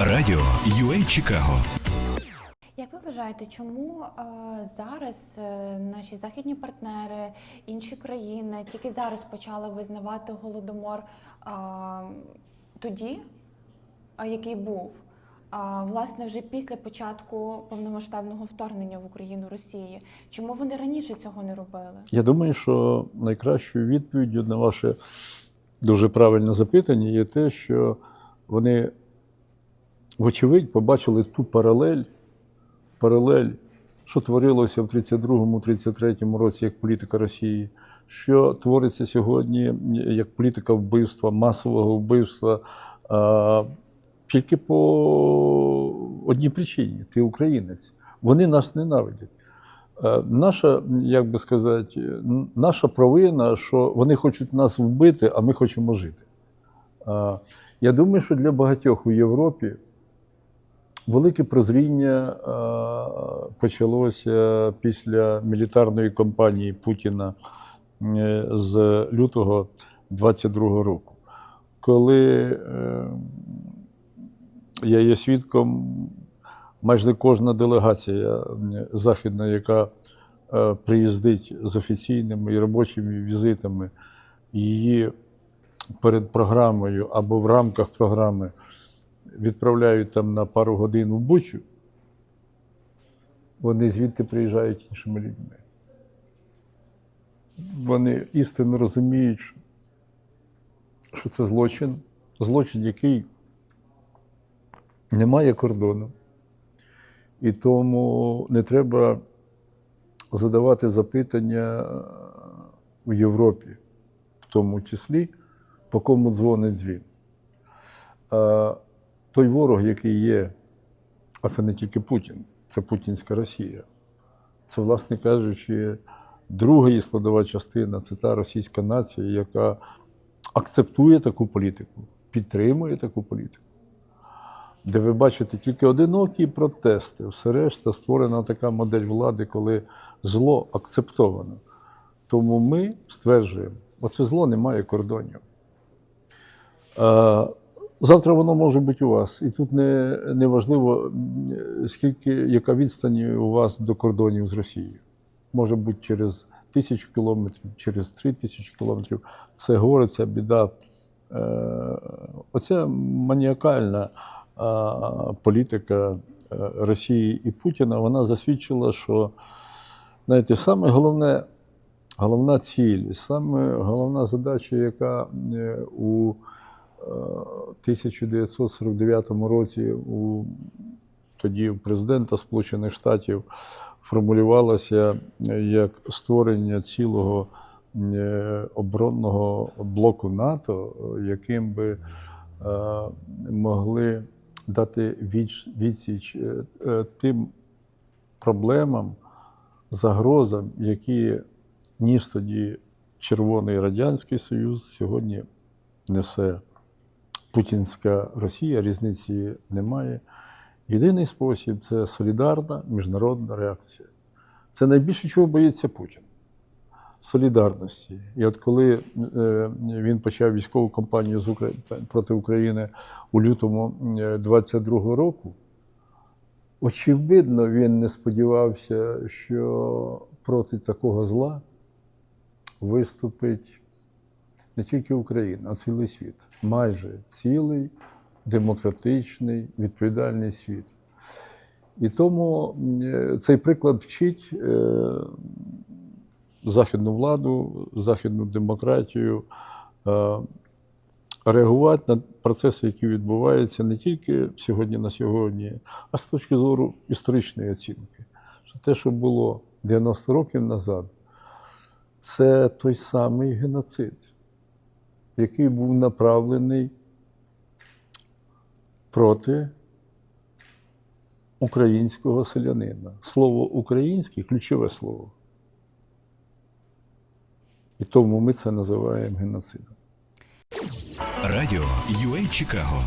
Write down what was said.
Радіо UA Чикаго Як ви вважаєте, чому е, зараз е, наші західні партнери, інші країни тільки зараз почали визнавати голодомор е, тоді, е, який був? А власне, вже після початку повномасштабного вторгнення в Україну Росії, чому вони раніше цього не робили? Я думаю, що найкращою відповіддю на ваше дуже правильне запитання є те, що вони, вочевидь, побачили ту паралель, паралель, що творилося в 32-33 році як політика Росії, що твориться сьогодні як політика вбивства, масового вбивства. а, Тільки по одній причині ти українець. Вони нас ненавидять. Е, Наша, як би сказати, наша провина, що вони хочуть нас вбити, а ми хочемо жити. Е, Я думаю, що для багатьох у Європі велике прозріння е, почалося після мілітарної кампанії Путіна е, з лютого 22 року, коли е, я є свідком майже кожна делегація західна, яка приїздить з офіційними і робочими візитами, її перед програмою або в рамках програми відправляють там на пару годин в Бучу, вони звідти приїжджають іншими людьми. Вони істинно розуміють, що- це злочин, злочин, який не має кордону. І тому не треба задавати запитання в Європі, в тому числі, по кому дзвонить дзвін. Той ворог, який є, а це не тільки Путін, це путінська Росія. Це, власне кажучи, друга її складова частина це та російська нація, яка акцептує таку політику, підтримує таку політику де ви бачите тільки одинокі протести. Все решта створена така модель влади, коли зло акцептовано. Тому ми стверджуємо, оце зло не має кордонів. Завтра воно може бути у вас. І тут не, не важливо, скільки, яка відстань у вас до кордонів з Росією. Може бути через тисячу кілометрів, через три тисячі кілометрів. Це горе, біда. Е, Оця маніакальна політика е, Росії і Путіна, вона засвідчила, що знаєте, саме головне, головна ціль, саме головна задача, яка е, у 1949 році у тоді президента Сполучених Штатів формулювалася е, як створення цілого е, оборонного блоку НАТО, е, яким би е, могли дати відсіч е, е, тим проблемам, загрозам, які ніс тоді Червоний Радянський Союз, сьогодні несе Путінська Росія, різниці немає. Єдиний спосіб це солідарна міжнародна реакція. Це найбільше чого боїться Путін. Солідарності. І от коли е, він почав військову кампанію проти України у лютому 22-го року, очевидно, він не сподівався, що проти такого зла виступить не тільки Україна, а цілий світ. Майже цілий демократичний, відповідальний світ. І тому е, цей приклад вчить е, західну владу, західну демократію е, реагувати на процеси, які відбуваються не тільки сьогодні на сьогодні, а з точки зору історичної оцінки. Що те, що було 90 років назад, це той самий геноцид, який був направлений проти українського селянина. Слово українське ключове слово. І тому ми це називаємо геноцидом. Радіо UA Чикаго